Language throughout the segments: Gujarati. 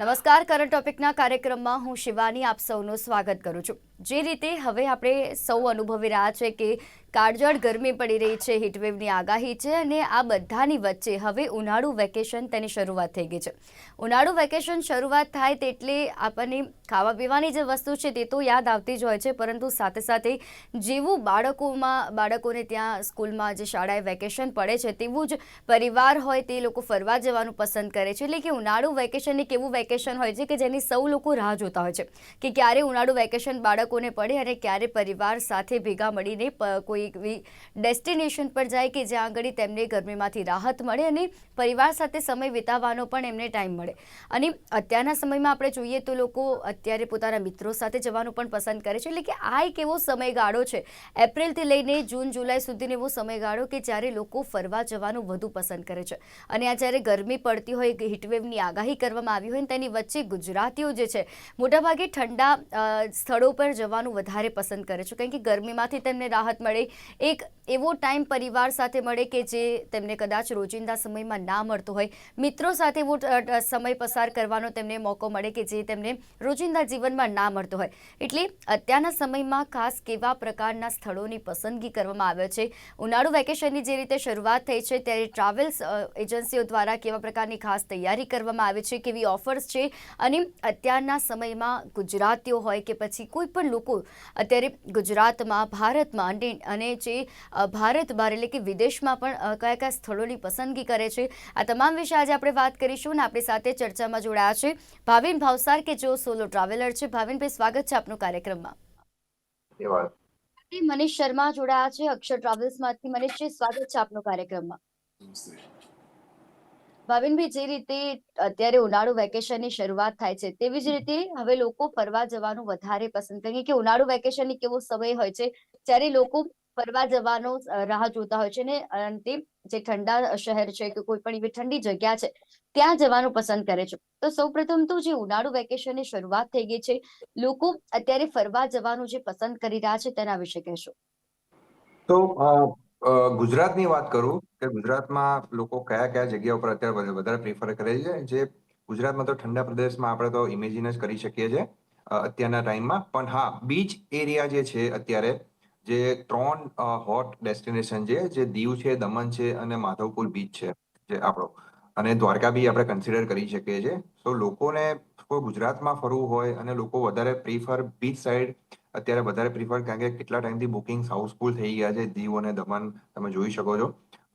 નમસ્કાર કરંટ ટોપિકના કાર્યક્રમમાં હું શિવાની આપ સૌનું સ્વાગત કરું છું. જે રીતે હવે આપણે સૌ અનુભવી રહ્યા છે કે કાળઝાળ ગરમી પડી રહી છે હીટવેવની આગાહી છે અને આ બધાની વચ્ચે હવે ઉનાળુ વેકેશન તેની શરૂઆત થઈ ગઈ છે. ઉનાળુ વેકેશન શરૂઆત થાય તેટલે આપણને ખાવા પીવાની જે વસ્તુ છે તે તો યાદ આવતી જ હોય છે, પરંતુ સાથે સાથે જેવું બાળકોમાં, બાળકોને ત્યાં સ્કૂલમાં જે શાળાએ વેકેશન પડે છે તેવું જ પરિવાર હોય તે લોકો ફરવા જવાનું પસંદ કરે છે. એટલે કે ઉનાળુ વેકેશન એક એવું વેકેશન હોય છે કે જેની સૌ લોકો રાહ જોતા હોય છે કે ક્યારે ઉનાળુ વેકેશન બાળકોને પડે અને ક્યારે પરિવાર સાથે ભેગા મળીને કોઈ એવી ડેસ્ટિનેશન પર જાય કે જ્યાં આગળ તેમને ગરમીમાંથી રાહત મળે અને પરિવાર સાથે સમય વિતાવવાનો પણ એમને ટાઈમ મળે. અને અત્યારના સમયમાં આપણે જોઈએ તો લોકો અત્યારે પોતાના મિત્રો સાથે જવાનું પણ પસંદ કરે છે. એટલે કે આ એક એવો સમયગાળો છે. એપ્રિલથી લઈને જૂન, જુલાઈ સુધીનો એવો સમયગાળો કે જ્યારે લોકો ફરવા જવાનું વધુ પસંદ કરે છે. અને આ જ્યારે ગરમી પડતી હોય હીટવેવની આગાહી કરવામાં આવી હોય તેની વચ્ચે ગુજરાતીઓ જે છે, મોટાભાગે ઠંડા સ્થળો પર જવાનું વધારે પસંદ કરે છે. કારણ કે ગરમીમાંથી તેમને રાહત મળે. એક એવો ટાઈમ પરિવાર સાથે મળે કે જે તેમને કદાચ રોજિંદા સમયમાં ના મળતો હોય. મિત્રો સાથે એવો સમય પસાર કરવાનો તેમને મોકો મળે કે જે તેમને રોજિંદા જીવનમાં ના મળતો હોય. એટલે અત્યારના સમયમાં ખાસ કેવા પ્રકારના સ્થળોની પસંદગી કરવામાં આવે છે? ઉનાળુ વેકેશનની જે રીતે શરૂઆત થઈ છે, ત્યારે ટ્રાવેલ્સ એજન્સીઓ દ્વારા કેવા પ્રકારની ખાસ તૈયારી કરવામાં આવે છે? કેવી ઓફર્સ છે? અને અત્યારના સમયમાં ગુજરાતીઓ હોય કે પછી કોઈ પણ લોકો અત્યારે ગુજરાતમાં ભારતમાં અને જે ભારત બહાર એટલે કે વિદેશમાં પણ કયા કયા સ્થળોની પસંદગી કરે છે. આ તમામ વિશે આજે આપણે વાત કરીશું અને આપણી સાથે ચર્ચામાં જોડાયા છે ભાવિન ભાવસાર કે જેઓ સોલો ટ્રાવેલર છે. ભાવિનભાઈ સ્વાગત છે આપનું કાર્યક્રમમાં. મનીષ શર્મા જોડાયા છે અક્ષર ટ્રાવેલ્સમાંથી. મનીષજી સ્વાગત છે આપનો કાર્યક્રમમાં. ભાવિનભાઈ જે રીતે અત્યારે ઉનાળુ વેકેશનની શરૂઆત થાય છે તેવી જ રીતે હવે લોકો ફરવા જવાનું વધારે પસંદ કરે કે ઉનાળુ વેકેશન કેવો સમય હોય છે જ્યારે લોકો ફરવા જવાનો રાહ જોતા હોય છે ને અંતે જે ઠંડા શહેર છે કે કોઈ પણ એવી ઠંડી જગ્યા છે ત્યાં જવાનું પસંદ કરે છે. તો સૌપ્રથમ તો જે ઉનાળુ વેકેશનની શરૂઆત થઈ ગઈ છે લોકો અત્યારે ફરવા જવાનું જે પસંદ કરી રહ્યા છે તેના વિશે કહેશો. તો ગુજરાતની વાત કરું કે ગુજરાતમાં લોકો કયા કયા જગ્યા ઉપર અત્યારે વધારે પ્રિફર કરે છે જે ગુજરાતમાં તો ઠંડા પ્રદેશમાં આપણે તો ઇમેજિન જ કરી શકીએ છીએ અત્યારના ટાઈમમાં પણ હા બીચ એરિયા જે છે અત્યારે, જે ત્રણ હોટ ડેસ્ટિનેશન છે, જે દીવ છે, દમણ છે અને માધવપુર બીચ છે, જે આપણો. અને દ્વારકા બી આપણે કન્સિડર કરી શકીએ છીએ. તો લોકોને, કોઈ ગુજરાતમાં ફરવું હોય અને લોકો વધારે પ્રિફર બીચ સાઈડ અત્યારે વધારે પ્રિફર કારણ કે કેટલા ટાઈમથી બુકિંગ હાઉસફુલ થઈ ગયા છે દીવ અને દમણ તમે જોઈ શકો છો.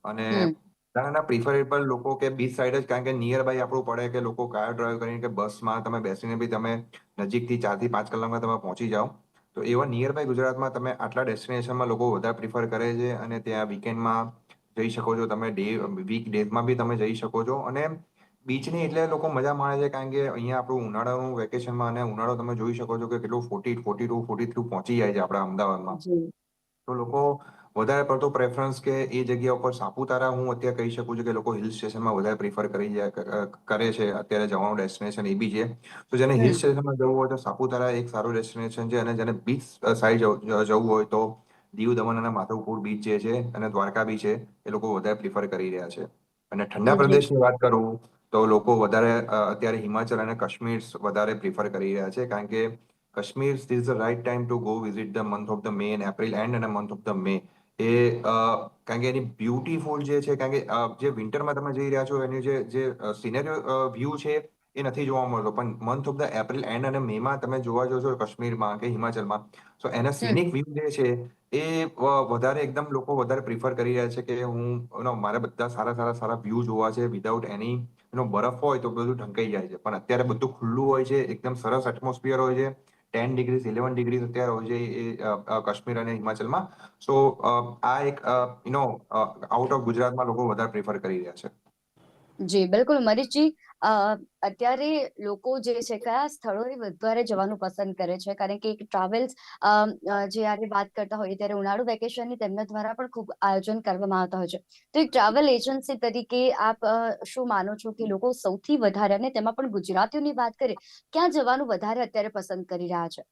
અને ના ત્યાંના પ્રિફરેબલ લોકો કે બીચ સાઈડ જ કારણ કે નિયર બાય આપણું પડે કે લોકો કાર ડ્રાઈવ કરીને કે બસમાં તમે બેસીને બી તમે નજીકથી ચારથી પાંચ કલાકમાં તમે પહોંચી જાઓ. તો એવા નિયર બાય ગુજરાતમાં તમે આટલા ડેસ્ટિનેશનમાં લોકો વધારે પ્રિફર કરે છે અને ત્યાં વીકેન્ડમાં જઈ શકો છો તમે ડે વીક ડેઝમાં બી તમે જઈ શકો છો. અને બીચની એટલે લોકો મજા માણે છે કારણ કે અહીંયા આપણું ઉનાળાનું વેકેશનમાં અને ઉનાળો તમે જોઈ શકો છો કે કેટલું forty forty two forty three પહોંચી જાય છે આપણા અમદાવાદમાં. તો લોકો વધારે પડતો પ્રેફરન્સ કે એ જગ્યા ઉપર સાપુતારા હું અત્યારે કહી શકું છું કે લોકો હિલ સ્ટેશનમાં વધારે પ્રિફર કરી કરે છે અત્યારે જવાનું ડેસ્ટિનેશન એ બી છે. તો જેને હિલ. સ્ટેશનમાં જવું હોય તો સાપુતારા એક સારું ડેસ્ટિનેશન છે અને જેને બીચ સાઈડ જવું હોય તો દીવ દમણ અને માધવપુર બીચ જે છે અને દ્વારકા બી છે એ લોકો વધારે પ્રિફર કરી રહ્યા છે. અને ઠંડા પ્રદેશની વાત કરું તો લોકો વધારે અત્યારે હિમાચલ અને કાશ્મીર વધારે પ્રિફર કરી રહ્યા છે કારણ કે Kashmir is the right time to go visit the month of the May and April and અને મંથ ઓફ ધ મે એ કારણ કે એની બ્યુટીફુલ જે છે કારણ કે જે વિન્ટરમાં તમે જઈ રહ્યા છો એની જે જે સિનેરિયો વ્યૂ છે એ નથી જોવા મળતો પણ month of the April and અને મે માં તમે જોવા જશો કાશ્મીરમાં કે હિમાચલમાં તો એના. સિનિક વ્યૂ જે છે એ વધારે એકદમ લોકો વધારે પ્રિફર કરી રહ્યા છે કે હું મારા મારે બધા સારા સારા સારા વ્યૂ જોવા છે વિધાઉટ એની એનો બરફ હોય તો બધું ઢંકાઈ જાય છે. પણ અત્યારે બધું ખુલ્લું હોય છે એકદમ સરસ એટમોસ્ફિયર હોય છે ટેન ડિગ્રી ઇલેવન ડિગ્રી અત્યારે હોય છે એ કાશ્મીર અને હિમાચલમાં. સો આ એક યુ નો આઉટ ઓફ ગુજરાતમાં લોકો વધારે પ્રિફર કરી રહ્યા છે. જી બિલકુલ. અ, અત્યારે લોકો જે છે કયા સ્થળોએ વધારે જવાનું પસંદ કરે છે? કારણ કે એક ટ્રાવેલ્સ જ્યારે વાત કરતા હોઈએ ત્યારે ઉનાળુ વેકેશનની તેમના દ્વારા પણ ખૂબ આયોજન કરવામાં આવતા હોય છે. તો એક ટ્રાવેલ એજન્સી તરીકે આપ શું માનો છો કે લોકો સૌથી વધારે અને તેમાં પણ ગુજરાતીઓની વાત કરીએ ક્યાં જવાનું વધારે અત્યારે પસંદ કરી રહ્યા છે?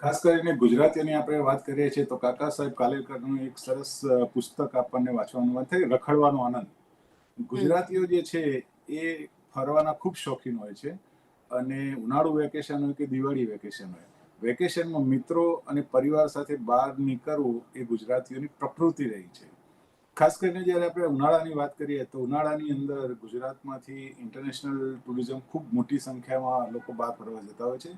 ખાસ કરીને ગુજરાતીઓની આપણે વાત કરીએ છીએ તો કાકા સાહેબ કાલેલકરનું એક સરસ પુસ્તક આપણને વાંચવાનું થાય રખડવાનો આનંદ. ગુજરાતીઓ જે છે એ ફરવાના ખૂબ શોખીન હોય છે. અને ઉનાળુ વેકેશન હોય કે દિવાળી વેકેશન હોય. વેકેશનમાં મિત્રો અને પરિવાર સાથે બહાર નીકળવું એ ગુજરાતીઓની પ્રકૃતિ રહી છે. ખાસ કરીને જ્યારે આપણે ઉનાળાની વાત કરીએ તો ઉનાળાની અંદર ગુજરાતમાંથી ઇન્ટરનેશનલ ટુરિઝમ ખૂબ મોટી સંખ્યામાં લોકો બહાર ફરવા જતા હોય છે.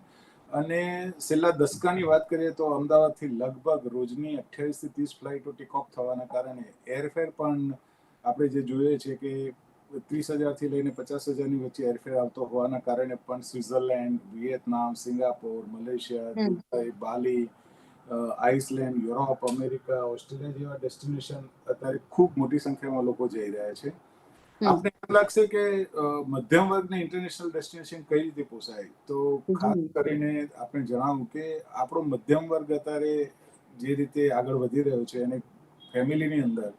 અને છેલ્લા દસકાની વાત કરીએ તો અમદાવાદથી લગભગ રોજની અઠ્યાવીસથી ત્રીસ ફ્લાઇટો ટેક થવાના કારણે એરફેર પણ આપણે જે જોઈએ છે કે ત્રીસ હજારથી લઈને પચાસ હજારની વચ્ચે એરફેર આવતો હોવાના કારણે પણ Switzerland Vietnam Singapore Malaysia Dubai Bali Iceland Europe America Australia જેવા ડેસ્ટિનેશન અત્યારે ખૂબ મોટી સંખ્યામાં લોકો જઈ રહ્યા છે. આપણે એમ લાગશે કે મધ્યમ વર્ગને ઇન્ટરનેશનલ ડેસ્ટિનેશન કઈ રીતે પોસાય? તો ખાસ કરીને આપણે જણાવું કે આપણો મધ્યમ વર્ગ અત્યારે જે રીતે આગળ વધી રહ્યો છે અને ફેમિલીની અંદર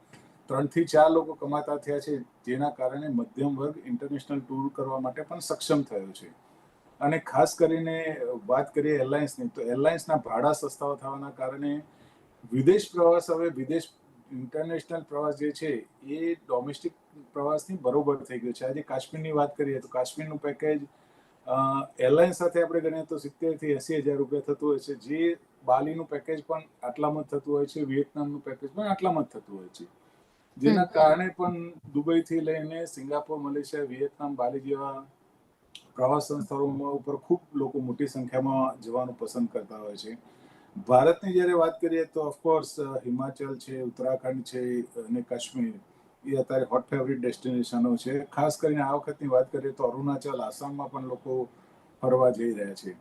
ત્રણથી ચાર લોકો કમાતા થયા છે, જેના કારણે મધ્યમ વર્ગ ઇન્ટરનેશનલ ટૂર કરવા માટે પણ સક્ષમ થયો છે. અને ખાસ કરીને વાત કરીએ એરલાઇન્સની તો એરલાઇન્સના ભાડા સસ્તા થવાના કારણે વિદેશ પ્રવાસ, હવે વિદેશ ઇન્ટરનેશનલ પ્રવાસ જે છે, એ ડોમેસ્ટિક પ્રવાસની બરોબર થઈ ગયો છે. આજે કાશ્મીરની વાત કરીએ તો કાશ્મીરનું પેકેજ એરલાઇન સાથે આપણે ગણીએ તો સિત્તેરથી એંસી હજાર રૂપિયા થતું હોય છે. જે બાલીનું પેકેજ પણ આટલામાં જ થતું હોય છે, વિયેતનામનું પેકેજ પણ આટલામાં જ થતું હોય છે. જેના કારણે પણ દુબઈથી લઈને સિંગાપોર મલેશિયા વિયેતનામ બાલી જેવા પ્રવાસન સ્થળોમાં ઉપર ખૂબ લોકો મોટી સંખ્યામાં જવાનું પસંદ કરતા હોય છે. ભારતની જ્યારે વાત કરીએ તો ઓફકોર્સ હિમાચલ છે ઉત્તરાખંડ છે અને કાશ્મીર એ અત્યારે હોટ ફેવરિટ ડેસ્ટિનેશનો છે. ખાસ કરીને આ વખતની વાત કરીએ તો અરુણાચલ આસામમાં પણ લોકો ફરવા જઈ રહ્યા છે.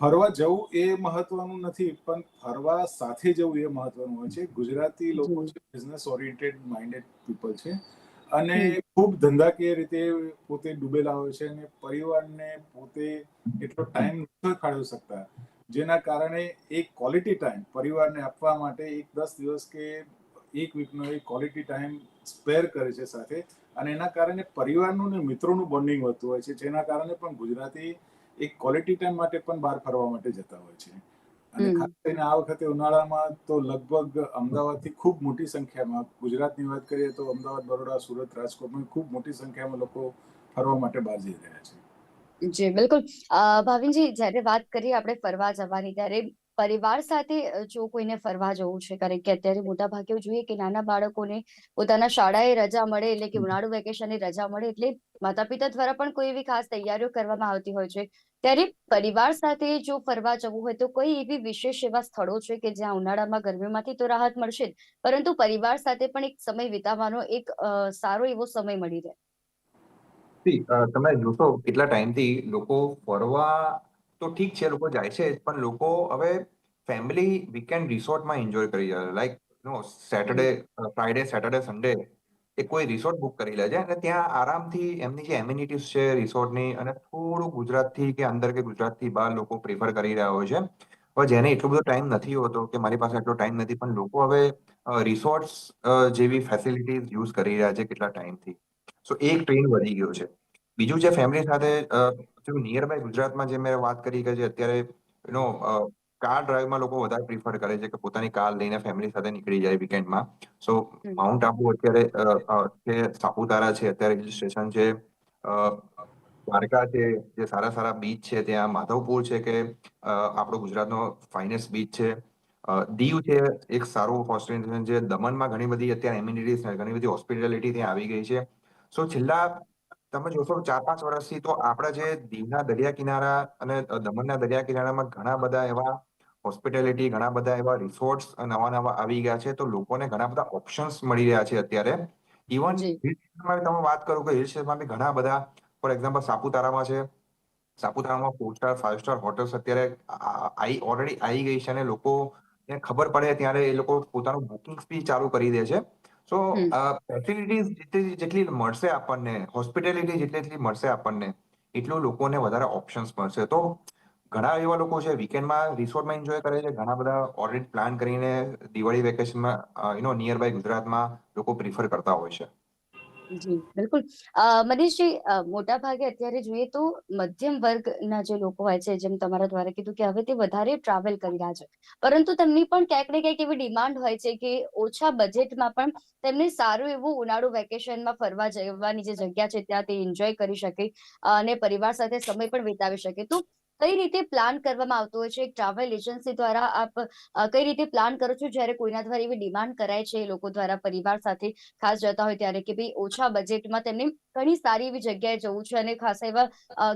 ફરવા જવું એ મહત્વનું નથી પણ ફરવા સાથે જવું એ મહત્વનું હોય છે. ગુજરાતી લોકો છે બિઝનેસ ઓરિએન્ટેડ માઇન્ડેડ પીપલ છે. અને ખૂબ ધંધાકીય રીતે પોતે ડૂબેલા હોય છે અને પરિવારને પોતે એટલો ટાઈમ નથી કાઢી શકતા. જેના કારણે એક ક્વોલિટી ટાઈમ પરિવારને આપવા માટે એક દસ દિવસ કે એક વીકનો એક ક્વોલિટી ટાઈમ સ્પેર કરે છે સાથે. અને એના કારણે પરિવારનું ને મિત્રોનું બોન્ડિંગ વધતું હોય છે જેના કારણે પણ ગુજરાતી એક ક્વોલિટી ટાઈમ માટે પણ બહાર ફરવા માટે જતા હોય છે. અને ખાસ કરીને આ વખતે ઉનાળામાં તો લગભગ અમદાવાદથી ખૂબ મોટી સંખ્યામાં ગુજરાતની વાત કરીએ તો અમદાવાદ બરોડા સુરત રાજકોટમાં ખૂબ મોટી સંખ્યામાં લોકો ફરવા માટે બહાર જઈ રહ્યા છે. જી બિલકુલ. ભાવિનજી જ્યારે વાત કરીએ આપણે ફરવા જવાની ત્યારે પરિવાર સાથે જો કોઈને ફરવા જવું છે કારણ કે અત્યારે મોટા ભાગે જોઈએ કે નાના બાળકોને પોતાના શાળાએ રજા મળે એટલે કે ઉનાળુ વેકેશનની રજા મળે એટલે માતા પિતા દ્વારા પણ કોઈ એવી ખાસ તૈયારીઓ કરવામાં આવતી હોય છે. ત્યારે પરિવાર સાથે જો ફરવા જવું હોય તો કોઈ એવી વિશેષ એવા સ્થળો છે કે જ્યાં ઉનાળામાં ગરમીમાંથી તો રાહત મળશે જ પરંતુ પરિવાર સાથે પણ એક સમય વિતાવવાનો એક સારો એવો સમય મળી રહે. તમે જોશો કેટલા ટાઈમથી લોકો ફરવા તો ઠીક છે લોકો જાય છે. પણ લોકો હવે ફેમિલી વીકેન્ડ રિસોર્ટમાં એન્જોય કરી રહ્યા છે. Like no Saturday Friday Saturday Sunday એ કોઈ રિસોર્ટ બુક કરી લે છે અને ત્યાં આરામથી એમની જે એમ્યુનિટીઝ છે રિસોર્ટની અને થોડું ગુજરાતથી કે અંદર કે ગુજરાતથી બહાર લોકો પ્રિફર કરી રહ્યા હોય છે. હવે જેને એટલો બધો ટાઈમ નથી હોતો કે મારી પાસે એટલો ટાઈમ નથી પણ લોકો હવે રિસોર્ટ્સ જેવી ફેસિલિટીઝ યુઝ કરી રહ્યા છે કેટલા ટાઈમથી સો એક ટ્રેન્ડ વધી ગયો છે. બીજું જે ફેમિલી સાથે નિયર બાય ગુજરાતમાં જે મેં વાત કરી કે જે અત્યારે યુ નો કાર ડ્રાઈવમાં લોકો વધારે પ્રિફર કરે છે કે પોતાની કાર લઈને ફેમિલી સાથે નીકળી જાય વીકેન્ડમાં સો માઉન્ટ આબુ અત્યારે અ, સાપુતારા છે અત્યારે હિલ સ્ટેશન છે દ્વારકા છે જે સારા સારા બીચ છે ત્યાં માધવપુર છે કે આપણો ગુજરાતનો ફાઇનેસ્ટ બીચ છે. દીવ છે એક સારું હોસ્પિટલ છે દમણમાં ઘણી બધી અત્યારે એમ્યુનિટીઝ ઘણી બધી હોસ્પિટાલિટી ત્યાં આવી ગઈ છે. સો છેલ્લા તમે જોશો ચાર પાંચ વર્ષથી તો આપણા જે દીવના દરિયા કિનારા અને દમણના દરિયા કિનારામાં ઘણા બધા એવા હોસ્પિટેલિટી ઘણા બધા એવા રિસોર્ટ્સ નવા નવા આવી ગયા છે. તો લોકોને ઘણા બધા ઓપ્શન્સ મળી રહ્યા છે અત્યારે. ઇવન હિલ તમે વાત કરો કે હિલ સ્ટેશનમાં બી ઘણા બધા ફોર એક્ઝામ્પલ સાપુતારામાં છે. સાપુતારામાં four star five star hotels અત્યારે આઈ ઓલરેડી આવી ગઈ છે અને લોકો ખબર પડે ત્યારે એ લોકો પોતાનું બુકિંગ્સ બી ચાલુ કરી દે છે. સો ફેસિલિટીઝ જેટલી જેટલી મળશે આપણને હોસ્પિટેલિટી જેટલી જેટલી મળશે આપણને એટલું લોકોને વધારે ઓપ્શન્સ મળશે. તો ઘણા એવા લોકો છે વીકેન્ડમાં રિસોર્ટમાં એન્જોય કરે છે. ઘણા બધા ઓલરેડી પ્લાન કરીને દિવાળી વેકેશનમાં યુ નો નિયર બાય ગુજરાતમાં લોકો પ્રિફર કરતા હોય છે. જી, બિલકુલ. મનીષજી મોટા ભાગે અત્યારે જોઈએ તો મધ્યમ વર્ગના જે લોકો હોય છે, જેમ તમારા દ્વારા કીધું કે હવે તે વધારે ટ્રાવેલ કરી રહ્યા છે. પરંતુ તેમની પણ ક્યાંક ને ક્યાંક એવી ડિમાન્ડ હોય છે કે ઓછા બજેટમાં પણ તેમને સારું એવું ઉનાળુ વેકેશનમાં ફરવા જવાની જે જગ્યા છે, ત્યાં તે એન્જોય કરી શકે અને પરિવાર સાથે સમય પણ વિતાવી શકે. તો કઈ રીતે પ્લાન કરવામાં આવતો હોય છે? એક ટ્રાવેલ એજન્સી દ્વારા આપ કઈ રીતે પ્લાન કરો છો? જ્યારે કોઈના દ્વારા એવી ડિમાન્ડ કરાય છે લોકો દ્વારા પરિવાર સાથે ખાસ જતા હોય ત્યારે કે ભાઈ ઓછા બજેટમાં તેમને ઘણી સારી એવી જગ્યાએ જવું છે અને ખાસ એવા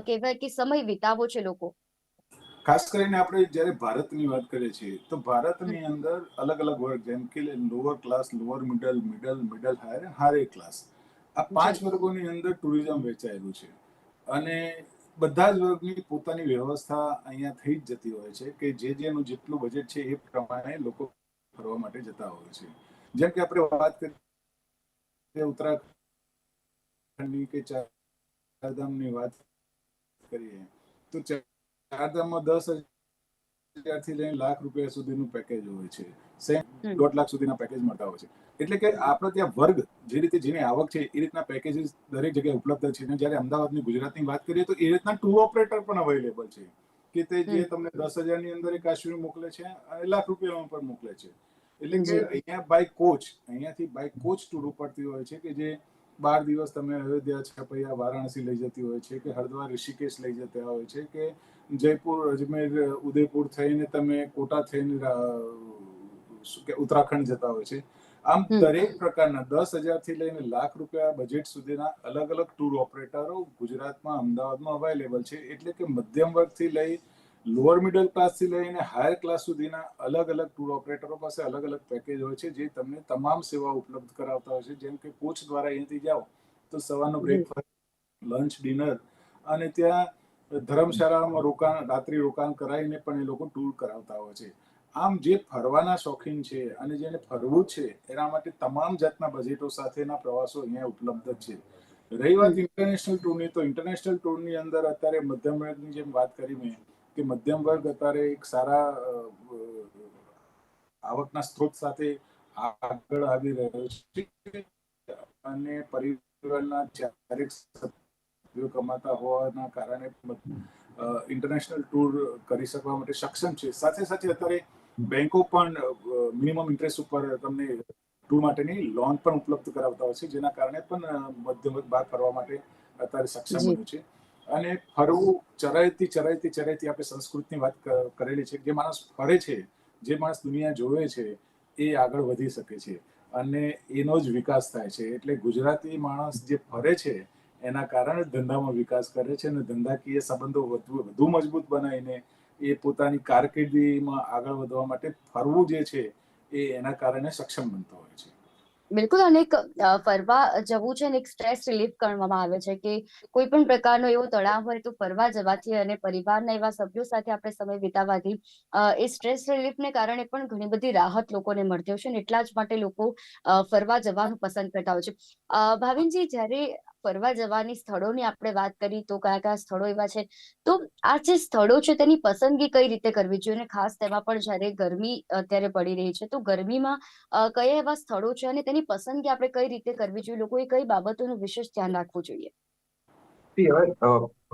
કહેવાય કે સમય વિતાવવો છે લોકો. ખાસ કરીને આપણે જ્યારે ભારતની વાત કરીએ છીએ તો ભારતની અંદર અલગ અલગ વર્ગ જેમ કે lower class lower middle middle middle higher higher class આ પાંચ વર્ગોની અંદર ટુરિઝમ વેચાયેલું છે. અને બધા જ વર્ગની પોતાની વ્યવસ્થા અહીંયા થઈ જ જતી હોય છે કે જે જેનું જેટલું બજેટ છે એ પ્રમાણે લોકો ફરવા માટે જતા હોય છે. જેમ કે આપણે વાત કરીએ ઉત્તરાખંડની કે ચારધામની વાત કરીએ તો ચારધામમાં દસ હજારથી લઈને લાખ રૂપિયા સુધીનું પેકેજ હોય છે. સેમ દોઢ લાખ સુધીના પેકેજ મળતા હોય છે. એટલે કે આપણે ત્યાં વર્ગ જે રીતે જેની આવક છે એ રીતના પેકેજીસ દરેક જગ્યાએ ઉપલબ્ધ છે. અને જ્યારે અમદાવાદની ગુજરાતની વાત કરીએ તો એ રીતના ટુ ઓપરેટર પણ અવેલેબલ છે. કે તે જે તમને દસ હજારની અંદર કાશ્મીર મોકલે છે લાખ રૂપિયામાં પણ મોકલે છે. એટલે કે અહીંયા બાય કોચ અહીંયાથી બાય કોચ ટૂર ઉપડતી હોય છે કે જે બાર દિવસ તમે અયોધ્યા છપૈયા વારાણસી લઈ જતી હોય છે કે હરિદ્વાર ઋષિકેશ લઈ જતા હોય છે કે જયપુર અજમેર ઉદયપુર થઈને તમે કોટા થઈને કે ઉત્તરાખંડ જતા હોય છે. આમ દરેક પ્રકારના દસ હજારથી લઈને લાખ રૂપિયા બજેટ સુધીના અલગ અલગ ટૂર ઓપરેટરો ગુજરાતમાં અમદાવાદમાં અવેલેબલ છે. એટલે કે મધ્યમ વર્ગથી લઈ લોઅર મિડલ ક્લાસથી લઈને હાયર ક્લાસ સુધીના અલગ અલગ ટૂર ઓપરેટરો પાસે અલગ અલગ પેકેજ હોય છે જે તમને તમામ સેવા ઉપલબ્ધ કરાવતા હોય છે. જેમ કે કોચ દ્વારા અહીંયાથી જાઓ તો સવારનો. બ્રેકફાસ્ટ લંચ ડિનર અને ત્યાં ધર્મશાળામાં રોકાણ રાત્રિ રોકાણ કરાવીને પણ એ લોકો ટૂર કરાવતા હોય છે. આમ જે ફરવાના શોખીન છે અને જેને ફરવું છે એના માટે તમામ જાતના બજેટો સાથેના પ્રવાસો અહીંયા ઉપલબ્ધ છે. રહી વાત ઇન્ટરનેશનલ ટૂરની તો ઇન્ટરનેશનલ ટૂરની અંદર અત્યારે મધ્યમ વર્ગની જેમ વાત કરી મેં કે મધ્યમ વર્ગ અત્યારે એક સારા આવકના સ્ત્રોત સાથે આગળ આવી રહ્યો છે અને પરિવારના ચારેક સભ્યો કમાતા હોવાના કારણે ઇન્ટરનેશનલ ટૂર કરી શકવા માટે સક્ષમ છે. સાથે સાથે અત્યારે બેંકો પણ મિનિમમ ઇન્ટરેસ્ટ ઉપર તમને ટૂર માટેની લોન પણ ઉપલબ્ધ કરાવતા હોય છે જેના કારણે પણ મધ્યમ બહાર ફરવા માટે અત્યારે સક્ષમ બન્યું છે. અને ફરવું ચરાયતી ચરાયતી ચરાયતી આપણે સંસ્કૃતની વાત કરેલી છે જે માણસ ફરે છે જે માણસ દુનિયા જોવે છે એ આગળ વધી શકે છે. અને એનો જ વિકાસ થાય છે. એટલે ગુજરાતી માણસ જે ફરે છે એના કારણે ધંધામાં વિકાસ કરે છે અને ધંધાકીય સંબંધો વધુ વધુ મજબૂત બનાવીને એ પોતાની કારકિર્દીમાં આગળ વધવા માટે ફરવું જે છે, એ એના કારણે સક્ષમ બનતો હોય છે. બિલકુલ, અને એક ફરવા જવું છે ને એક સ્ટ્રેસ રિલીફ કરવામાં આવે છે કે કોઈ પણ પ્રકારનો એવો તણાવ હોય તો ફરવા જવાથી અને પરિવારના એવા સભ્યો સાથે આપણે સમય વિતાવવાથી એ સ્ટ્રેસ રિલીફને કારણે પણ ઘણી બધી રાહત લોકોને મળતી હોય છે અને એટલા જ માટે લોકો ફરવા જવાનું પસંદ કરતા હોય છે. ભાવિનજી, જ્યારે ફરવા જવાની સ્થળોની આપણે વાત કરી તો કયા કયા સ્થળો એવા છે, તો આ જે સ્થળો છે તેની પસંદગી કઈ રીતે કરવી જોઈએ અને ખાસ તેમાં પણ જ્યારે ગરમી અત્યારે પડી રહી છે તો ગરમીમાં કયા એવા સ્થળો છે અને તેની પસંદગી આપણે કઈ રીતે કરવી જોઈએ, લોકોએ કઈ બાબતોનું વિશેષ ધ્યાન રાખવું જોઈએ?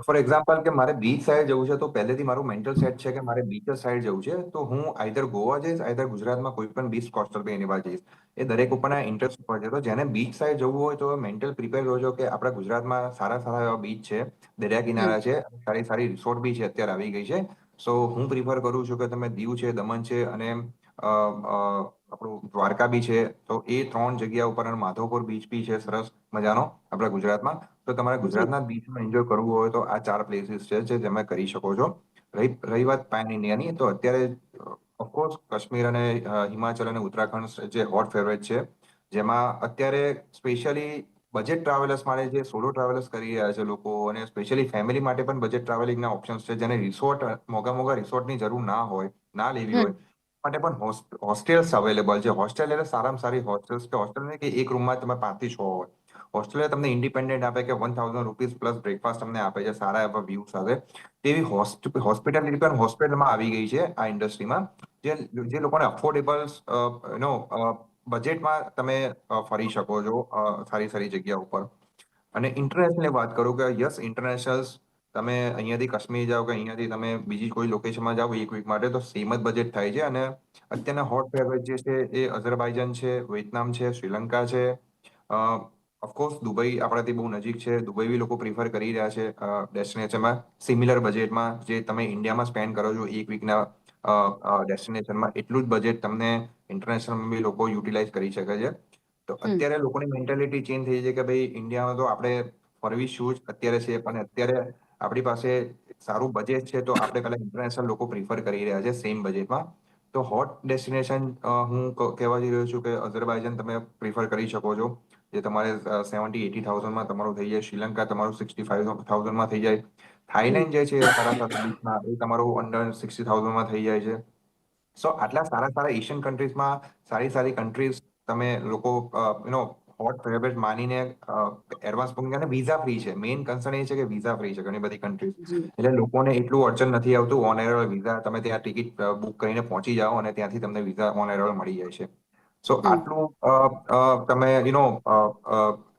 ફોર એક્ઝામ્પલ કે મારે બીચ સાઈડ જવું છે તો પહેલેથી મારું મેન્ટલ સેટ છે કે મારે બીચ સાઈડ જવું છે તો હું આઈધર ગોવા જઈશ આઈધર ગુજરાતમાં કોઈ પણ બીચ કોસ્ટલ બે એની જઈશ. એ દરેક ઉપરના ઇન્ટરેસ્ટ ઉપર છે. તો જેને બીચ સાઈડ જવું હોય તો મેન્ટલ પ્રિપેર રહેજો કે આપણા ગુજરાતમાં સારા સારા એવા બીચ છે દરિયા કિનારા છે સારી સારી રિસોર્ટ બી છે અત્યારે આવી ગઈ છે. સો હું પ્રિફર કરું છું કે તમે દીવ છે દમણ છે અને આપણું દ્વારકા બી છે. તો એ ત્રણ જગ્યા ઉપર અને માધવપુર બીચ બી છે સરસ મજાનો આપણા ગુજરાતમાં. તો તમારે ગુજરાતના બીચમાં એન્જોય કરવું હોય તો આ ચાર પ્લેસીસ છે જે તમે કરી શકો છો. રહી રહી વાત પેન ઇન્ડિયાની તો અત્યારે ઓફકોર્સ કાશ્મીર અને હિમાચલ અને ઉત્તરાખંડ જે હોટ ફેવરેટ છે. જેમાં અત્યારે સ્પેશિયલી બજેટ ટ્રાવેલર્સ માટે જે સોલો ટ્રાવેલર્સ કરી રહ્યા છે લોકો અને સ્પેશિયલી ફેમિલી માટે પણ બજેટ ટ્રાવેલિંગના ઓપ્શન્સ છે. જેને રિસોર્ટ મોંઘા મોંઘા રિસોર્ટની જરૂર ના હોય ના લેવી હોય માટે પણ હોસ્ટેલ્સ અવેલેબલ છે. હોસ્ટેલ એટલે સારામાં સારી હોસ્ટેલ્સ કે હોસ્ટેલ નહીં કે એક રૂમમાં તમે પાંચથી છ હોય. હોસ્ટેલ તમને ઇન્ડિપેન્ડન્ટ આપે કે one thousand rupees plus breakfast તમને આપે છે, સારા એવા વ્યૂ સાથે. તેવી હોસ્પિટાલિટી પણ હોસ્પિટલમાં આવી ગઈ છે આ ઇન્ડસ્ટ્રીમાં જે જે લોકોને અફોર્ડેબલ નો બજેટમાં તમે ફરી શકો છો સારી સારી જગ્યા ઉપર. અને ઇન્ટરનેશનલ વાત કરું કે યસ ઇન્ટરનેશનલ્સ તમે અહીંયાથી કાશ્મીર જાઓ કે અહીંયાથી તમે બીજી કોઈ લોકેશનમાં જાઓ એક વીક માટે તો સેમ જ બજેટ થાય છે. અને અત્યારના હોટ ફેવરેટ જે છે એ અઝરબાઈજાન છે, વિયેતનામ છે, શ્રીલંકા છે ઓફકોર્સ દુબઈ આપણાથી બહુ નજીક છે. દુબઈ બી લોકો પ્રિફર કરી રહ્યા છે ડેસ્ટિનેશનમાં સિમિલર બજેટમાં જે તમે ઇન્ડિયામાં સ્પેન્ડ કરો છો એક વીકના ડેસ્ટિનેશનમાં એટલું જ બજેટ તમને ઇન્ટરનેશનલમાં બી લોકો યુટિલાઇઝ કરી શકે છે. તો અત્યારે લોકોની મેન્ટાલિટી ચેન્જ થઈ છે કે ભાઈ ઇન્ડિયામાં તો આપણે ફરવીશું જ અત્યારે છે. પણ અત્યારે આપણી પાસે સારું બજેટ છે તો આપણે પહેલા ઇન્ટરનેશનલ લોકો પ્રિફર કરી રહ્યા છે સેમ બજેટમાં તો હોટ ડેસ્ટિનેશન હું કહેવા જઈ રહ્યો છું કે અઝરબાઈજાન તમે પ્રિફર કરી શકો છો. જે તમારે સેવન્ટી એટી થાઉઝન્ડમાં તમારું થઈ જાય. શ્રીલંકા તમારું સિક્સટી ફાઈવ થાઉઝન્ડમાં થઈ જાય. થાઈલેન્ડ જે છે સારા સારા દેશમાં એ તમારું અંડર સિક્સટી થાઉઝન્ડમાં થઈ જાય છે. સો આટલા સારા સારા એશિયન કન્ટ્રીઝમાં સારી સારી કન્ટ્રીઝ તમે લોકો યુ નો હોટ ફેવરેટ માનીને એડવાન્સ બુકિંગ અને વિઝા ફ્રી છે. મેઇન કન્સર્ન એ છે કે વિઝા ફ્રી છે ઘણી બધી કન્ટ્રીઝ એટલે લોકોને એટલું અડચણ નથી આવતું. ઓન એરલ વિઝા તમે ત્યાં ટિકિટ બુક કરીને પહોંચી જાઓ અને ત્યાંથી તમને વિઝા ઓન એરલ મળી જાય છે. સો આટલું તમે યુ નો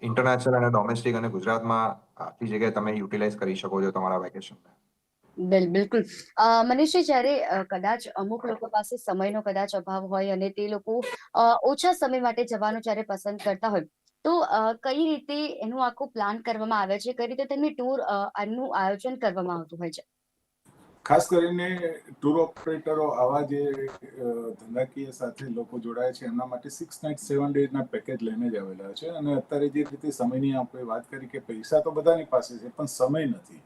ઇન્ટરનેશનલ અને ડોમેસ્ટિક અને ગુજરાતમાં આટલી જગ્યાએ તમે યુટિલાઇઝ કરી શકો છો તમારા વેકેશન બિલ બિલકુલ. મનીષજી જ્યારે કદાચ અમુક લોકો પાસે સમયનો કદાચ અભાવ હોય અને તે લોકો ઓછા સમય માટે જવાનું જ્યારે પસંદ કરતા હોય તો કઈ રીતે એનું આખું પ્લાન કરવામાં આવે છે? કઈ રીતે તેમની ટૂર આનું આયોજન કરવામાં આવતું હોય છે? ખાસ કરીને ટૂર ઓપરેટરો આવા જે ધંધાકીય સાથે લોકો જોડાય છે એમના માટે સિક્સ નાઇટ સેવન ડેઝના પેકેજ લઈને જ આવેલા છે. અને અત્યારે જે રીતે સમયની આપણે વાત કરી કે પૈસા તો બધાની પાસે છે પણ સમય નથી.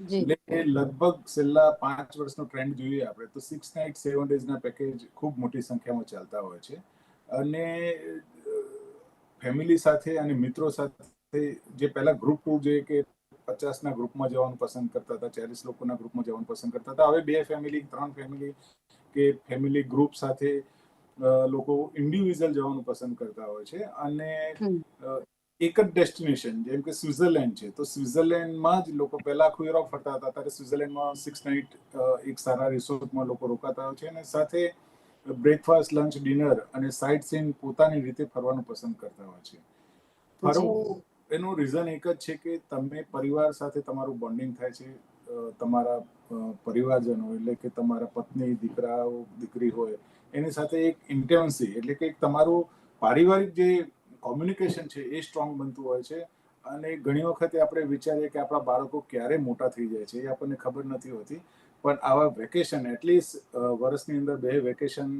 એટલે લગભગ છેલ્લા પાંચ વર્ષનો ટ્રેન્ડ જોઈએ આપણે તો સિક્સ નાઇટ સેવન ડેઝના પેકેજ ખૂબ મોટી સંખ્યામાં ચાલતા હોય છે. અને ફેમિલી સાથે અને મિત્રો સાથે જે પહેલા ગ્રુપ ટૂર જોઈએ કે પચાસના ગ્રુપમાં જવાનું પસંદ કરતા હતા ચાલીસ લોકોના ગ્રુપમાં જવાનું પસંદ કરતા હતા. હવે બે ફેમિલી ત્રણ ફેમિલી કે ફેમિલી ગ્રુપ સાથે લોકો ઇન્ડિવિજ્યુઅલ જવાનું પસંદ કરતા હોય છે અને એક જ ડેસ્ટિનેશન જેમ કે સ્વિટરલેન્ડ છે. તો સ્વિટરલેન્ડમાં જ લોકો પહેલા આખું યુરોપ ફરતા હતા ત્યારે સ્વિટરલેન્ડમાં સિક્સ નાઇટ એક સારા રિસોર્ટમાં લોકો રોકાતા હોય છે અને સાથે બ્રેકફાસ્ટ લંચ ડિનર અને સાઇટ સીન પોતાની રીતે ફરવાનું પસંદ કરતા હોય છે. ફરવું એનું રીઝન એક જ છે કે તમે પરિવાર સાથે તમારું બોન્ડિંગ થાય છે. તમારા પરિવારજનો એટલે કે તમારા પત્ની, દીકરાઓ, દીકરી હોય, એની સાથે એક ઇન્ટેન્સી એટલે કે તમારું પારિવારિક જે કોમ્યુનિકેશન છે એ સ્ટ્રોંગ બનતું હોય છે. અને ઘણી વખતે આપણે વિચારીએ કે આપણા બાળકો ક્યારે મોટા થઈ જાય છે એ આપણને ખબર નથી હોતી. પણ આવા વેકેશન એટલીસ્ટ વર્ષની અંદર બે વેકેશન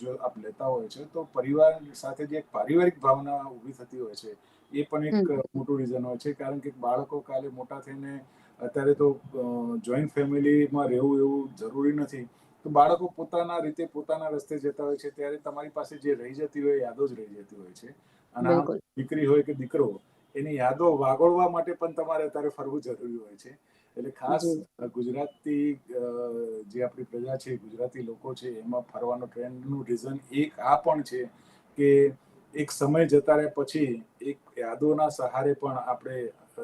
જો આપ લેતા હોય છે તો પરિવાર સાથે જે એક પારિવારિક ભાવના ઊભી થતી હોય છે એ પણ એક મોટું રીઝન હોય છે કારણ કે બાળકો કાલે મોટા થઈને અત્યારે તો જોઈન્ટ ફેમિલીમાં રહેવું એવું જરૂરી નથી. તો બાળકો પોતાના રીતે પોતાના રસ્તે જતા હોય છે ત્યારે તમારી પાસે જે રહી જતી હોય યાદો જ રહી જતી હોય છે. અને દીકરી હોય કે દીકરો એની યાદો વાગોળવા માટે પણ તમારે અત્યારે ફરવું જરૂરી હોય છે. એટલે ખાસ ગુજરાતી જે આપણી પ્રજા છે ગુજરાતી લોકો છે એમાં ફરવાનો ટ્રેન્ડનું રીઝન એક આ પણ છે કે એક સમય જતા રહે પછી એક યાદોના સહારે પણ આપણે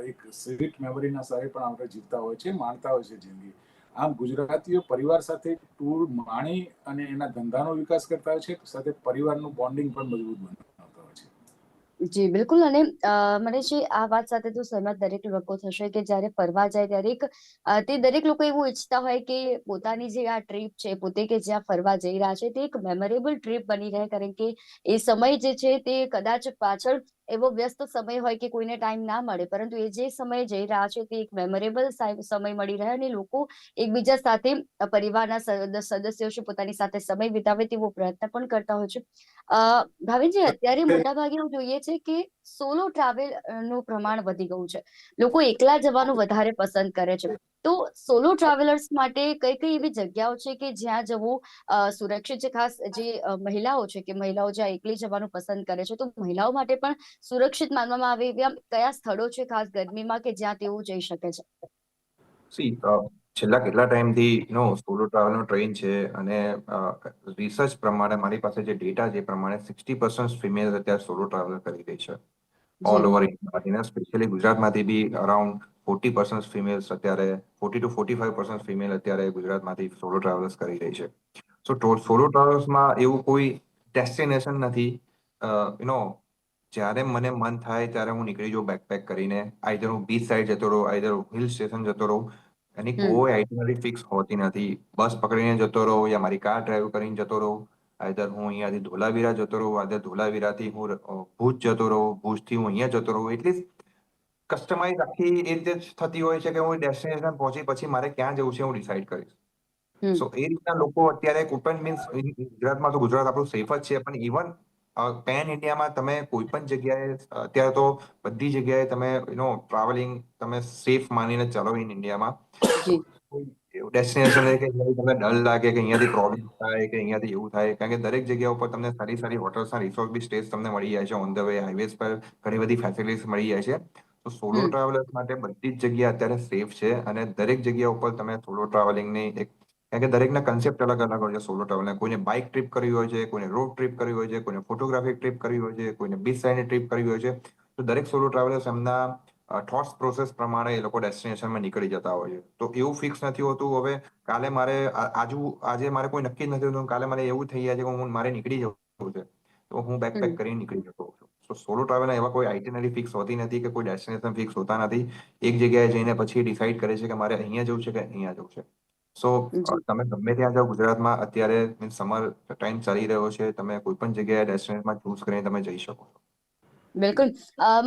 એક સ્વીટ મેમરીના સહારે પણ આપણે જીવતા હોય છે માણતા હોય છે જિંદગી. આમ ગુજરાતીઓ પરિવાર સાથે ટૂર માણી અને એના ધંધાનો વિકાસ કરતા હોય છે સાથે પરિવારનું બોન્ડિંગ પણ મજબૂત છે જી બિલકુલ. અને અ, મનીષજી આ વાત સાથે તો સહેમત દરેક લોકો થશે કે જ્યારે ફરવા જાય ત્યારે એક તે દરેક લોકો એવું ઈચ્છતા હોય કે પોતાની જે આ ટ્રીપ છે પોતે કે જ્યાં ફરવા જઈ રહ્યા છે તે એક મેમોરેબલ ટ્રીપ બની રહે. કારણ કે એ સમય જે છે તે કદાચ પાછળ એવો વ્યસ્ત સમય હોય કે કોઈને ટાઈમ ના મળે. પરંતુ એ જે સમય જઈ રહ્યા છે તે એક મેમોરેબલ સમય મળી રહે અને લોકો એકબીજા સાથે પરિવારના સદસ્યો છે પોતાની સાથે સમય વિતાવે તેવો પ્રયત્ન પણ કરતા હોય છે. ભાવિનજી અત્યારે મોટાભાગે એવું જોઈએ છે કે સોલો ટ્રાવેલનું પ્રમાણ વધી ગયું છે. લોકો એકલા જવાનું વધારે પસંદ કરે છે. તો સોલો ટ્રાવેલર્સ માટે કઈ કઈ એવી જગ્યાઓ છે કે જ્યાં જવું સુરક્ષિત છે? ખાસ જે મહિલાઓ છે કે મહિલાઓ જ્યાં એકલી જવાનું પસંદ કરે છે તો મહિલાઓ માટે પણ સુરક્ષિત માનવામાં આવે એવા કયા સ્થળો છે ખાસ ગરમીમાં કે જ્યાં તેઓ જઈ શકે છે? સી છેલ્લા કેટલા ટાઈમથી નો સોલો ટ્રાવેલનો ટ્રેન છે અને રિસર્ચ પ્રમાણે મારી પાસે જે ડેટા છે પ્રમાણે સિક્સટી પર્સન્ટ ફિમેલ અત્યારે સોલો ટ્રાવેલ કરી રહી છે. ઓલ ઓવર ઇન્ડિયામાંથી સ્પેશિયલી ગુજરાતમાંથી be around forty percent females અત્યારે forty to forty five percent female અત્યારે ગુજરાતમાંથી સોલો ટ્રાવેલ્સ કરી રહી છે. સો સોલો ટ્રાવેલ્સમાં એવું કોઈ ડેસ્ટિનેશન નથી. યુ નો જ્યારે મને મન થાય ત્યારે હું નીકળી જાઉં બેકપેક કરીને. આઈધર હું બીચ સાઈડ જતો રહું આઈધર હિલ સ્ટેશન જતો રહું. એની કોઈ આઈટનરી ફિક્સ હોતી નથી. બસ પકડીને જતો રહું યા મારી કાર ડ્રાઈવ કરીને જતો રહું. આઈધર હું અહીંયાથી ધોલાવીરા જતો રહું આઈધર ધોલાવીરાથી હું ભુજ જતો રહું ભુજથી હું અહીંયા જતો રહું. એટલી કસ્ટમાઇઝ આખી એ રીતે થતી હોય છે કે હું ડેસ્ટિનેશન પહોંચી પછી મારે ક્યાં જવું છે હું ડિસાઈડ કરીશ. સો એ રીતના લોકો અત્યારે કુટન મીન્સ ગુજરાતમાં તો ગુજરાત આપણું સેફ જ છે પણ ઇવન પેન ઇન્ડિયામાં તમે કોઈ પણ જગ્યાએ અત્યારે તો બધી જગ્યાએ તમે નો ટ્રાવેલિંગ તમે સેફ માનીને ચાલો ઇન ઇન્ડિયામાં. ડેસ્ટિનેશન કે તમને ડર લાગે કે અહીંયાથી પ્રોબ્લેમ થાય કે અહીંયાથી એવું થાય કારણ કે દરેક જગ્યા ઉપર તમને સારી સારી હોટલ્સના રિસોર્ટ બી સ્ટેજ તમને મળી જાય છે. ઓન ધ વે હાઈવેઝ પર ઘણી બધી ફેસિલિટીઝ મળી જાય છે. તો સોલો ટ્રાવેલર્સ માટે બધી જ જગ્યા અત્યારે સેફ છે અને દરેક જગ્યા ઉપર તમે સોલો ટ્રાવેલિંગની એક કારણ કે દરેકના કન્સેપ્ટ અલગ અલગ હોય છે સોલો ટ્રાવેલિંગ કોઈને બાઇક ટ્રીપ કરવી હોય છે કોઈને રોડ ટ્રીપ કરવી હોય છે કોઈને ફોટોગ્રાફિક ટ્રીપ કરવી હોય છે કોઈને બીચ સાઈડની ટ્રીપ કરવી હોય છે. તો દરેક સોલો ટ્રાવેલર્સ એમના થોટ્સ પ્રોસેસ પ્રમાણે એ લોકો ડેસ્ટિનેશનમાં નીકળી જતા હોય છે. તો એવું ફિક્સ નથી હોતું. હવે કાલે મારે આજુ આજે મારે કોઈ નક્કી જ નથી હોતું. કાલે મારે એવું થઈ જાય છે કે હું મારે નીકળી જવું છે. તો હું બેકપેક. કરીને નીકળી છું તો સોલો ટ્રાવેલ એવા કોઈ આઇટિનરી ફિક્સ હોતી નથી કે કોઈ ડેસ્ટિનેશન ફિક્સ હોતા નથી. એક જગ્યાએ જઈને પછી ડિસાઇડ કરે છે કે મારે અહીંયા જવું છે કે અહીંયા જવું છે. સો તમે ગમે ત્યાં જાઓ ગુજરાતમાં અત્યારે સમર ટાઈમ ચાલી રહ્યો છે. તમે કોઈ પણ જગ્યાએ ડેસ્ટિનેશનમાં ચૂઝ કરીને તમે જઈ શકો છો. બિલકુલ.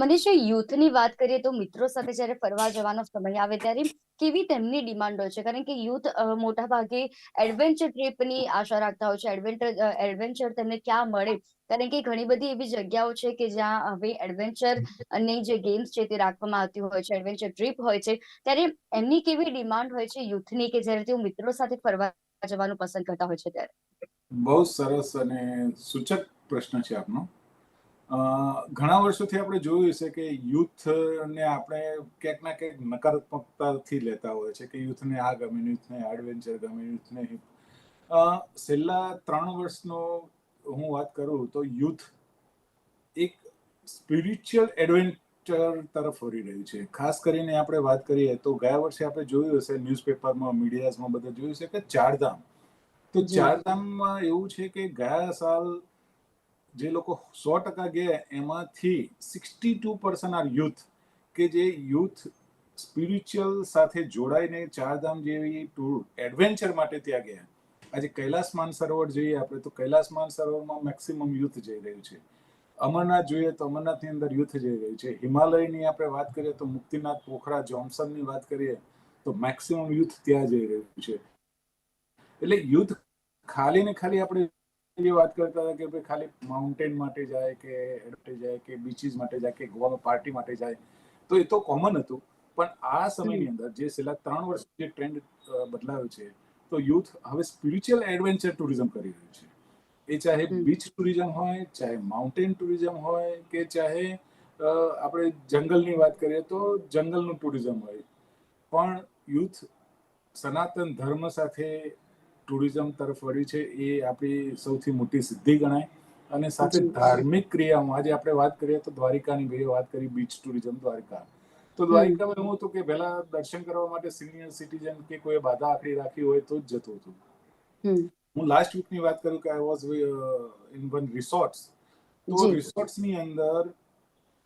મનીષ યુથની વાત કરીએ તો મિત્રો સાથે જ્યારે ફરવા જવાનો સમય આવે ત્યારે કેવી તેમની ડિમાન્ડ હોય છે? કારણ કે યુથ મોટા ભાગે એડવેન્ચર ટ્રીપની આશા રાખતા હોય છે. એડવેન્ચર એડવેન્ચર તેમને ક્યાં મળે? કારણ કે ઘણી બધી એવી જગ્યાઓ છે કે જ્યાં હવે એડવેન્ચરની જે ગેમ્સ છે તે રાખવામાં આવતી હોય છે, એડવેન્ચર ટ્રીપ હોય છે. ત્યારે એમની કેવી ડિમાન્ડ હોય છે યુથની કે જ્યારે તેઓ મિત્રો સાથે ફરવા જવાનું પસંદ કરતા હોય છે ત્યારે? બહુ સરસ અને સૂચક પ્રશ્ન છે આપનો. ઘણા વર્ષોથી આપણે જોયું છે કે યુથને આપણે ક્યાંક ના ક્યાંક નકારાત્મકતાથી લેતા હોય છે કે યુથને આ ગમે યુથને એડવેન્ચર ગમે યુથને છેલ્લા ત્રણ વર્ષનો હું વાત કરું તો યુથ એક સ્પિરિચ્યુઅલ એડવેન્ચર તરફ વળી રહ્યું છે. ખાસ કરીને આપણે વાત કરીએ તો ગયા વર્ષે આપણે જોયું હશે ન્યૂઝપેપરમાં મીડિયાઝમાં બધા જોયું છે કે ચારધામ. તો ચારધામમાં એવું છે કે ગયા સાલ જે લોકો સો ટકા ગયા, એમાંથી sixty two percent are youth કે જે યુથ સ્પિરિચ્યુઅલ સાથે જોડાઈને ચારધામ જેવી ટૂર એડવેન્ચર માટે ત્યાં ગયા. આજે કૈલાસ માનસરોવર જોઈએ આપણે, તો કૈલાસ માનસરોવરમાં મેક્સિમમ યુથ જઈ રહ્યું છે. અમરનાથ જોઈએ તો અમરનાથની અંદર યુથ જઈ રહ્યું છે. હિમાલયની આપણે વાત કરીએ તો મુક્તિનાથ પોખરા જોન્સનની વાત કરીએ તો મેક્સિમમ યુથ ત્યાં જઈ રહ્યું છે. એટલે યુથ ખાલી ને ખાલી આપણે જે વાત કરતા હતા કે ભાઈ ખાલી માઉન્ટેન માટે જાય કે એડવેન્ચર જાય કે બીચીસ માટે જાય કે ગોવામાં પાર્ટી માટે જાય. તો એ તો કોમન હતું. પણ આ સમયની અંદર જે છેલ્લા ત્રણ વર્ષ જે ટ્રેન્ડ બદલાયો છે તો યુથ હવે સ્પિરિચ્યુઅલ એડવેન્ચર ટુરિઝમ કરી રહ્યું છે. એ ચાહે બીચ ટુરિઝમ હોય ચાહે માઉન્ટેન ટુરિઝમ હોય કે ચાહે આપણે જંગલની વાત કરીએ તો જંગલનું ટુરિઝમ હોય. પણ યુથ સનાતન ધર્મ સાથે ટુરિઝમ તરફ વળી છે એ આપણી સૌથી મોટી સિદ્ધિ ગણાય. અને સાથે ધાર્મિક ક્રિયામાં આજે આપણે વાત કરીએ તો દ્વારિકાની ભાઈએ વાત કરી બીચ ટુરિઝમ દ્વારિકા. તો દ્વારિકામાં એવું હતું કે પહેલા દર્શન કરવા માટે સિનિયર સિટીઝન કે કોઈ બાધા આખડી રાખી હોય તો જ જતો હતો. હું લાસ્ટ વીકની વાત કરું કે I was in one resorts તો. રિસોર્ટ્સની અંદર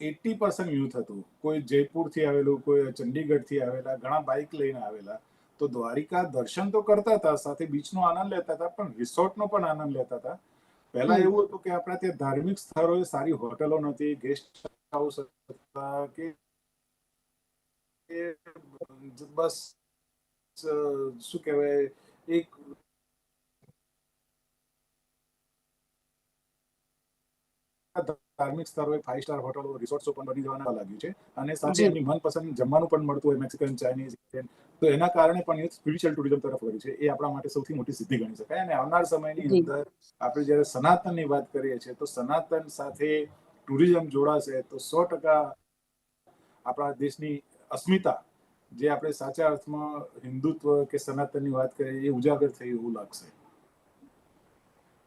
એટી પર્સન્ટ યુથ હતું. કોઈ જયપુરથી આવેલું કોઈ ચંડીગઢથી આવેલા ઘણા બાઇક લઈને આવેલા. તો દ્વારિકા દર્શન તો કરતા હતા સાથે બીચનો આનંદ લેતા હતા પણ રિસોર્ટનો પણ આનંદ લેતા હતા. પહેલા એવું હતું કે આપણા ત્યાં ધાર્મિક સ્થળોએ સારી હોટલો નથી ગેસ્ટ હાઉસ હતા કે બસ શું કહેવાય એક ધાર્મિક સ્થળોએ ફાઈવ સ્ટાર હોટલો રિસોર્ટ્સો પણ બની જવાના લાગ્યું છે. અને સાથે એમની મનપસંદ જમવાનું પણ મળતું હોય મેક્સિકન ચાઇનીઝ તો એના કારણે પણ એ સ્પિરિચ્યુઅલ ટુરિઝમ તરફ વળ્યું છે. એ આપણા માટે સૌથી મોટી સિદ્ધિ ગણી શકાય. અને આવનાર સમયની અંદર આપણે જ્યારે સનાતનની વાત કરીએ છીએ તો સનાતન સાથે ટુરિઝમ જોડાશે તો સો ટકા આપણા દેશની અસ્મિતા જે આપણે સાચા અર્થમાં હિન્દુત્વ કે સનાતનની વાત કરીએ એ ઉજાગર થઈ એવું લાગશે.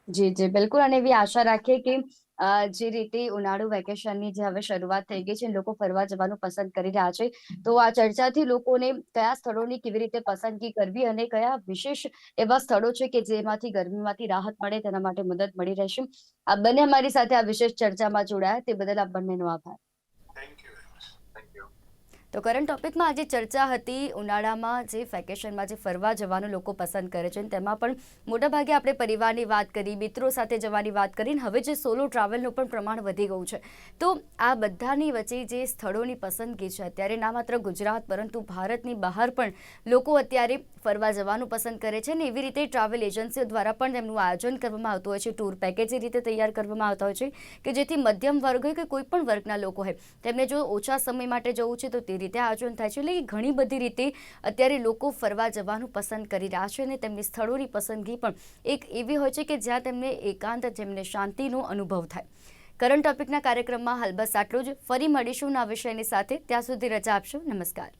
જી જી બિલકુલ. અને એવી આશા રાખીએ કે જે રીતે ઉનાળુ વેકેશનની જે હવે શરૂઆત થઈ ગઈ છે લોકો ફરવા જવાનું પસંદ કરી રહ્યા છે. તો આ ચર્ચાથી લોકોને કયા સ્થળોની કેવી રીતે પસંદગી કરવી અને કયા વિશેષ એવા સ્થળો છે કે જેમાંથી ગરમીમાંથી રાહત મળે તેના માટે મદદ મળી રહેશે. આ બંને અમારી સાથે આ વિશેષ ચર્ચામાં જોડાયા. તે બદલ આપ બંનેનો આભાર. તો કરંટ ટોપિકમાં આજે ચર્ચા હતી ઉનાળામાં જે વેકેશનમાં જે ફરવા જવાનું લોકો પસંદ કરે છે તેમાં પણ મોટાભાગે આપણે પરિવારની વાત કરી, મિત્રો સાથે જવાની વાત કરી અને હવે જે સોલો ટ્રાવેલનું પણ પ્રમાણ વધી ગયું છે. તો આ બધાની વચ્ચે જે સ્થળોની પસંદગી છે, અત્યારે ના માત્ર ગુજરાત પરંતુ ભારતની બહાર પણ લોકો અત્યારે ફરવા જવાનું પસંદ કરે છે ને એવી રીતે ટ્રાવેલ એજન્સીઓ દ્વારા પણ તેમનું આયોજન કરવામાં આવતું હોય છે ટૂર પેકેજ એ રીતે તૈયાર કરવામાં આવતા હોય છે કે જેથી મધ્યમ વર્ગ હોય કે કોઈ પણ વર્ગના લોકો હોય. તેમને જો ઓછા સમય માટે જવું છે તો તે રીતે આયોજન થાય છે. એટલે કે ઘણી બધી રીતે અત્યારે લોકો ફરવા જવાનું પસંદ કરી રહ્યા છે અને તેમની સ્થળોની પસંદગી પણ એક એવી હોય છે કે જ્યાં તેમને એકાંત જેમને શાંતિનો અનુભવ થાય. કરંટ ટોપિકના કાર્યક્રમમાં હાલ બસ આટલું જ. ફરી મળીશું ના વિષયની સાથે. ત્યાં સુધી રજા આપશો. નમસ્કાર.